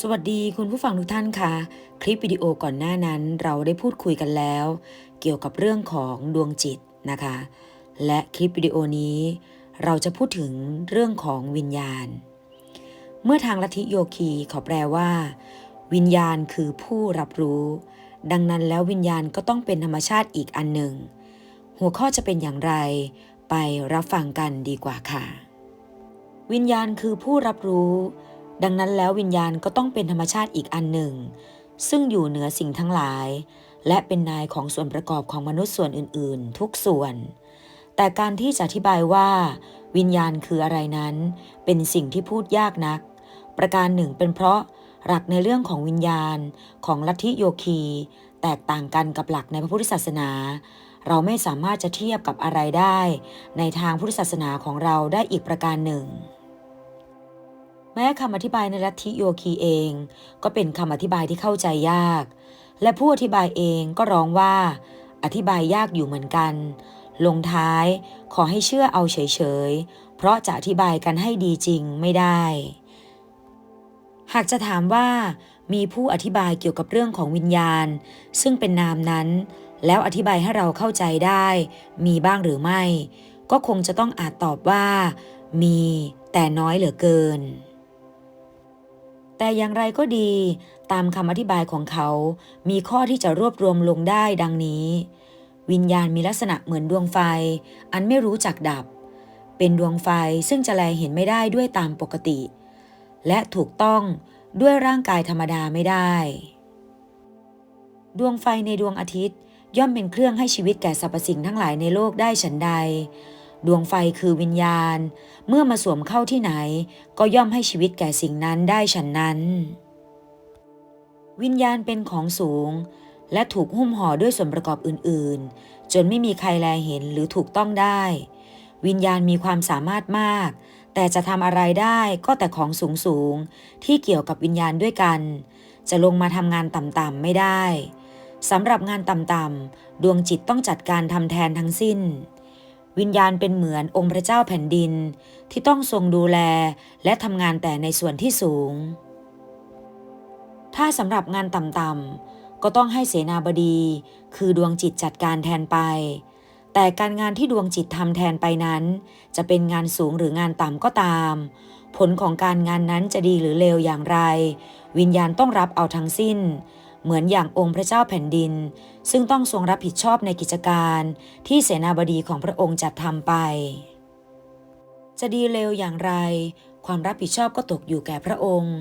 สวัสดีคุณผู้ฟังทุกท่านค่ะ คลิปวิดีโอก่อนหน้านั้นเราได้พูดคุยกันแล้ว เกี่ยวกับเรื่องของดวงจิตนะคะ และคลิปวิดีโอนี้ เราจะพูดถึงเรื่องของวิญญาณ เมื่อทางลัทธิโยคีเขาแปลว่า วิญญาณคือผู้รับรู้ ดังนั้นแล้ววิญญาณก็ต้องเป็นธรรมชาติอีกอันหนึ่ง หัวข้อจะเป็นอย่างไร ไปรับฟังกันดีกว่าค่ะ วิญญาณคือผู้รับรู้ ดังนั้นแล้ววิญญาณก็ต้องเป็นธรรมชาติอีกอันหนึ่ง ซึ่งอยู่เหนือสิ่งทั้งหลาย และเป็นนายของส่วนประกอบของมนุษย์ส่วนอื่น ๆ ทุกส่วน แต่การที่จะอธิบายว่า วิญญาณคืออะไรนั้น เป็นสิ่งที่พูดยากนัก ประการหนึ่งเป็นเพราะหลักในเรื่องของวิญญาณของลัทธิโยคี แตกต่างกันกับหลักในพระพุทธศาสนา เราไม่สามารถจะเทียบกับอะไรได้ ในทางพุทธศาสนาของเราได้อีกประการหนึ่ง แม้คำอธิบายในลัทธิโยคีเอง ก็เป็นคำอธิบายที่เข้าใจยาก และผู้อธิบายเองก็ร้องว่า อธิบายยากอยู่เหมือนกัน ลงท้ายขอให้เชื่อเอาเฉยๆ เพราะจะอธิบายกันให้ดีจริงไม่ได้ หากจะถามว่ามีผู้อธิบายเกี่ยวกับเรื่องของวิญญาณ ซึ่งเป็นนามนั้น แล้วอธิบายให้เราเข้าใจได้ มีบ้างหรือไม่ ก็คงจะต้องอาจตอบว่า มีแต่น้อยเหลือเกิน แต่อย่างไรก็ดี ตามคำอธิบายของเขา มีข้อที่จะรวบรวมลงได้ดังนี้ วิญญาณมีลักษณะเหมือนดวงไฟ อันไม่รู้จักดับ เป็นดวงไฟซึ่งจะแลเห็นไม่ได้ด้วยตามปกติ และถูกต้องด้วยร่างกายธรรมดาไม่ได้ ดวงไฟในดวงอาทิตย์ย่อมเป็นเครื่องให้ชีวิตแก่สรรพสิ่งทั้งหลายในโลกได้ฉันใด ดวงไฟคือวิญญาณ เมื่อมาสวมเข้าที่ไหน ก็ย่อมให้ชีวิตแก่สิ่งนั้นได้ฉันนั้น วิญญาณเป็นของสูง และถูกหุ้มห่อด้วยส่วนประกอบอื่น ๆ จนไม่มีใครแลเห็นหรือถูกต้องได้ วิญญาณมีความสามารถมาก แต่จะทำอะไรได้ก็แต่ของสูงๆที่เกี่ยวกับวิญญาณด้วยกัน จะลงมาทำงานต่ำๆไม่ได้สำหรับงานต่ำๆดวงจิตต้องจัดการทำแทนทั้งสิ้น วิญญาณเป็นเหมือนองค์พระเจ้าแผ่นดินที่ต้องทรงดูแลและทำงานแต่ในส่วนที่สูง ถ้าสำหรับงานต่ำๆก็ต้องให้เสนาบดี คือดวงจิตจัดการแทนไป แต่การงานที่ดวงจิตทำแทนไปนั้น จะเป็นงานสูงหรืองานต่ำก็ตาม ผลของการงานนั้นจะดีหรือเลวอย่างไร วิญญาณต้องรับเอาทั้งสิ้น เหมือนอย่างองค์พระเจ้าแผ่นดิน ซึ่งต้องทรงรับผิดชอบในกิจการที่เสนาบดีของพระองค์จัดทำไป จะดีเลวอย่างไร ความรับผิดชอบก็ตกอยู่แก่พระองค์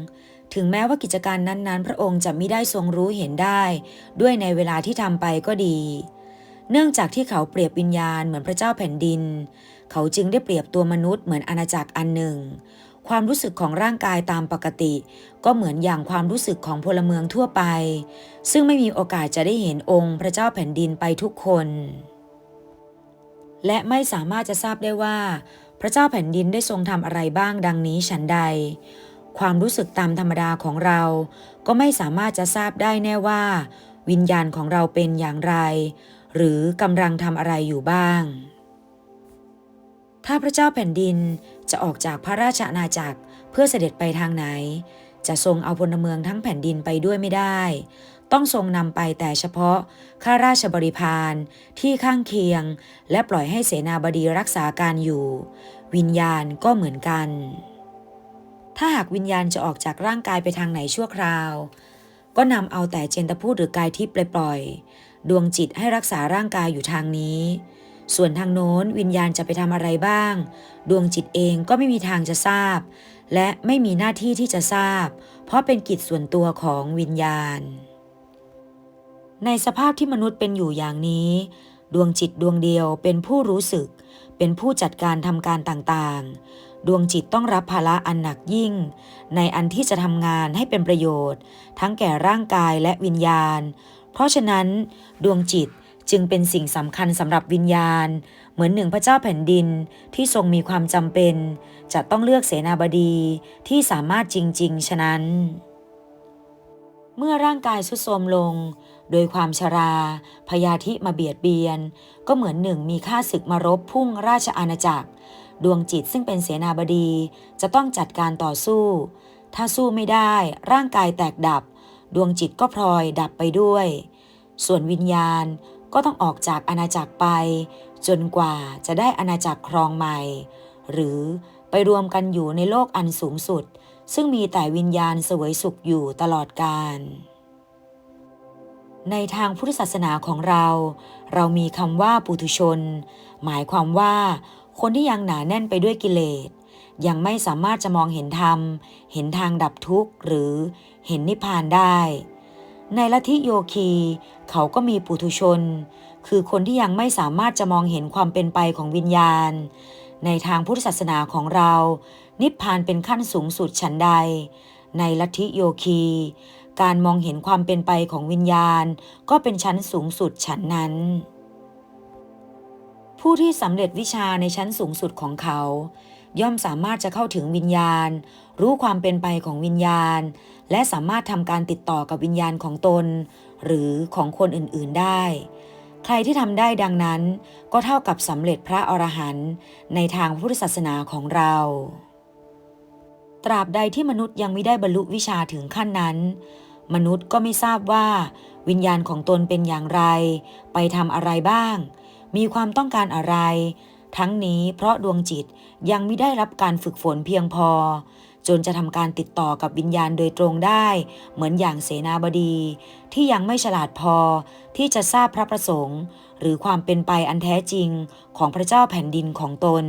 ถึงแม้ว่ากิจการนั้นๆ พระองค์จะไม่ได้ทรงรู้เห็นได้ ด้วยในเวลาที่ทำไปก็ดี เนื่องจากที่เขาเปรียบวิญญาณเหมือนพระเจ้าแผ่นดิน เขาจึงได้เปรียบตัวมนุษย์เหมือนอาณาจักรอันหนึ่ง ความรู้สึกของร่างกายตามปกติ ก็เหมือนอย่างความรู้สึกของพลเมืองทั่วไป ซึ่งไม่มีโอกาสจะได้เห็นองค์พระเจ้าแผ่นดินไปทุกคน และไม่สามารถจะทราบได้ว่า พระเจ้าแผ่นดินได้ทรงทำอะไรบ้างดังนี้ฉันใด ความรู้สึกตามธรรมดาของเรา ก็ไม่สามารถจะทราบได้แน่ว่า วิญญาณของเราเป็นอย่างไร หรือกำลังทำอะไรอยู่บ้างถ้าพระเจ้าแผ่นดิน จะออกจากพระราชอาณาจักรเพื่อเสด็จไปทางไหน จะทรงเอาพลเมืองทั้งแผ่นดินไปด้วยไม่ได้ ต้องทรงนำไปแต่เฉพาะข้าราชบริพารที่ข้างเคียง และปล่อยให้เสนาบดีรักษาการอยู่ วิญญาณก็เหมือนกัน ถ้าหากวิญญาณจะออกจากร่างกายไปทางไหนชั่วคราว ก็นำเอาแต่เจนตพูดหรือกายทิพย์ไปปล่อย ดวงจิตให้รักษาร่างกายอยู่ทางนี้ ส่วนทางโน้นวิญญาณจะไปทำอะไรบ้าง ดวงจิตเองก็ไม่มีทางจะทราบ และไม่มีหน้าที่ที่จะทราบ เพราะเป็นกิจส่วนตัวของวิญญาณ ในสภาพที่มนุษย์เป็นอยู่อย่างนี้ ดวงจิตดวงเดียวเป็นผู้รู้สึก เป็นผู้จัดการทำการต่างๆ ดวงจิตต้องรับภาระอันหนักยิ่ง ในอันที่จะทำงานให้เป็นประโยชน์ ทั้งแก่ร่างกายและวิญญาณ เพราะฉะนั้น ดวงจิต จึงเป็นสิ่งสำคัญสำหรับวิญญาณ เหมือนหนึ่งพระเจ้าแผ่นดินที่ทรงมีความจำเป็น จะต้องเลือกเสนาบดีที่สามารถจริง ๆ ฉะนั้น เมื่อร่างกายสุดโทรมลง โดยความชราพยาธิมาเบียดเบียน ก็เหมือนหนึ่งมีข้าศึกมารบพุ่งราชอาณาจักร ดวงจิตซึ่งเป็นเสนาบดีจะต้องจัดการต่อสู้ ถ้าสู้ไม่ได้ร่างกายแตกดับ ดวงจิตก็พลอยดับไปด้วย ส่วนวิญญาณ ก็ต้องออกจากอาณาจักรไป จนกว่าจะได้อาณาจักรครองใหม่ หรือไปรวมกันอยู่ในโลกอันสูงสุด ซึ่งมีแต่วิญญาณเสวยสุขอยู่ตลอดกาลในทางพุทธศาสนาของเรา เรามีคำว่าปุถุชน หมายความว่าคนที่ยังหนาแน่นไปด้วยกิเลส ยังไม่สามารถจะมองเห็นธรรม เห็นทางดับทุกข์หรือเห็นนิพพานได้ ในลัทธิโยคี เขาก็มีปุถุชน คือคนที่ยังไม่สามารถจะมองเห็นความเป็นไปของวิญญาณ ในทางพุทธศาสนาของเรา นิพพานเป็นขั้นสูงสุดฉันใด ในลัทธิโยคี การมองเห็นความเป็นไปของวิญญาณ ก็เป็นชั้นสูงสุดฉันนั้น ผู้ที่สำเร็จวิชาในชั้นสูงสุดของเขา ย่อมสามารถจะเข้าถึงวิญญาณ รู้ความเป็นไปของวิญญาณ และสามารถทำการติดต่อกับวิญญาณของตน หรือของคนอื่นๆได้ ใครที่ทำได้ดังนั้น ก็เท่ากับสำเร็จพระอรหันต์ในทางพุทธศาสนาของเรา ตราบใดที่มนุษย์ยังไม่ได้บรรลุวิชาถึงขั้นนั้น มนุษย์ก็ไม่ทราบว่า วิญญาณของตนเป็นอย่างไร ไปทำอะไรบ้าง มีความต้องการอะไรทั้งนี้เพราะดวงจิตยังไม่ได้รับการฝึกฝนเพียงพอ จนจะทำการติดต่อกับวิญญาณโดยตรงได้ เหมือนอย่างเสนาบดี ที่ยังไม่ฉลาดพอที่จะทราบพระประสงค์ หรือความเป็นไปอันแท้จริงของพระเจ้าแผ่นดินของตน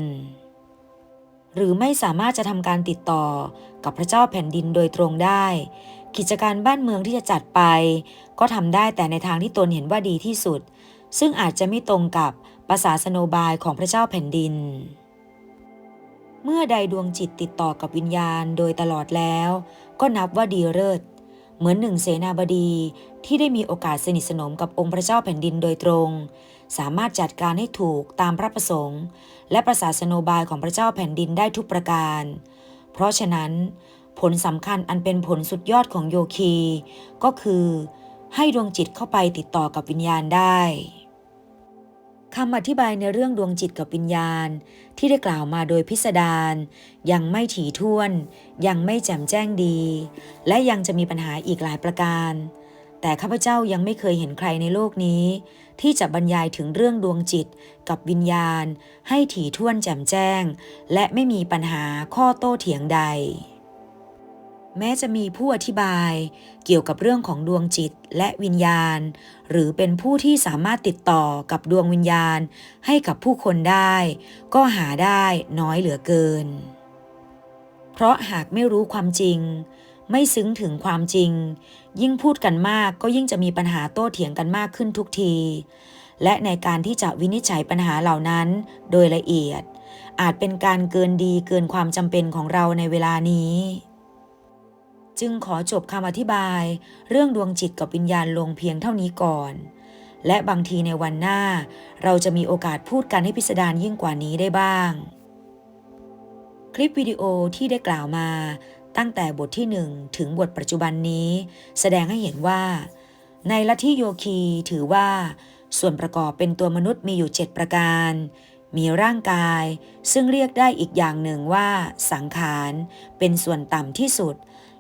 หรือไม่สามารถจะทำการติดต่อกับพระเจ้าแผ่นดินโดยตรงได้ กิจการบ้านเมืองที่จะจัดไป ก็ทำได้แต่ในทางที่ตนเห็นว่าดีที่สุด ซึ่งอาจจะไม่ตรงกับภาษาสโนบายของพระเจ้าแผ่นดิน เมื่อใดดวงจิตติดต่อกับวิญญาณโดยตลอดแล้ว ก็นับว่าดีเลิศเหมือนหนึ่งเสนาบดีที่ได้มีโอกาสสนิทสนมกับองค์พระเจ้าแผ่นดินโดยตรง สามารถจัดการให้ถูกตามพระประสงค์ และประสาสโนบายของพระเจ้าแผ่นดินได้ทุกประการ เพราะฉะนั้น ผลสำคัญอันเป็นผลสุดยอดของโยคี ก็คือ ให้ดวงจิตเข้าไปติดต่อกับวิญญาณได้ คำอธิบายในเรื่องดวงจิตกับวิญญาณ ที่ได้กล่าวมาโดยพิสดารยังไม่ถี่ถ้วน ยังไม่แจ่มแจ้งดี และยังจะมีปัญหาอีกหลายประการ แต่ข้าพเจ้ายังไม่เคยเห็นใครในโลกนี้ ที่จะบรรยายถึงเรื่องดวงจิตกับวิญญาณ ให้ถี่ถ้วนแจ่มแจ้ง และไม่มีปัญหาข้อโต้เถียงใด แม้จะมีผู้อธิบายเกี่ยวกับเรื่องของดวงจิตและวิญญาณ หรือเป็นผู้ที่สามารถติดต่อกับดวงวิญญาณ ให้กับผู้คนได้ ก็หาได้น้อยเหลือเกิน เพราะหากไม่รู้ความจริง ไม่ซึ้งถึงความจริง ยิ่งพูดกันมากก็ยิ่งจะมีปัญหาโต้เถียงกันมากขึ้นทุกที และในการที่จะวินิจฉัยปัญหาเหล่านั้นโดยละเอียด อาจเป็นการเกินดีเกินความจำเป็นของเราในเวลานี้ จึงขอจบคำอธิบาย เรื่องดวงจิตกับวิญญาณลงเพียงเท่านี้ก่อน และบางทีในวันหน้า เราจะมีโอกาสพูดกันให้พิสดารยิ่งกว่านี้ได้บ้าง คลิปวิดีโอที่ได้กล่าวมา ตั้งแต่บทที่1ถึงบทปัจจุบันนี้ แสดงให้เห็นว่า ในลัทธิโยคีถือว่า ส่วนประกอบเป็นตัวมนุษย์มีอยู่ 7 ประการมีร่างกายซึ่งเรียกได้อีกอย่างหนึ่งว่า สังขาร เป็นส่วนต่ำที่สุด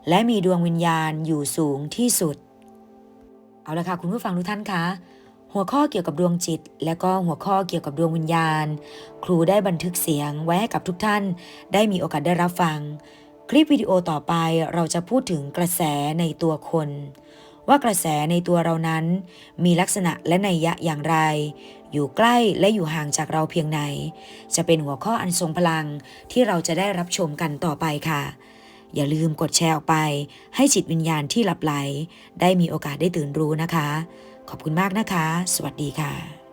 และมีดวงวิญญาณอยู่สูงที่สุด เอาละค่ะคุณผู้ฟังทุกท่านคะหัวข้อเกี่ยวกับดวงจิต และก็หัวข้อเกี่ยวกับดวงวิญญาณ ครูได้บันทึกเสียงไว้ให้กับทุกท่าน ได้มีโอกาสได้รับฟัง คลิปวิดีโอต่อไปเราจะพูดถึงกระแสในตัวคน ว่ากระแสในตัวเรานั้น มีลักษณะและนัยยะอย่างไร อยู่ใกล้และอยู่ห่างจากเราเพียงไหน จะเป็นหัวข้ออันทรงพลังที่เราจะได้รับชมกันต่อไปค่ะ อย่าลืมกดแชร์ออกไป ให้จิตวิญญาณที่หลับไหล ได้มีโอกาสได้ตื่นรู้นะคะ ขอบคุณมากนะคะ สวัสดีค่ะ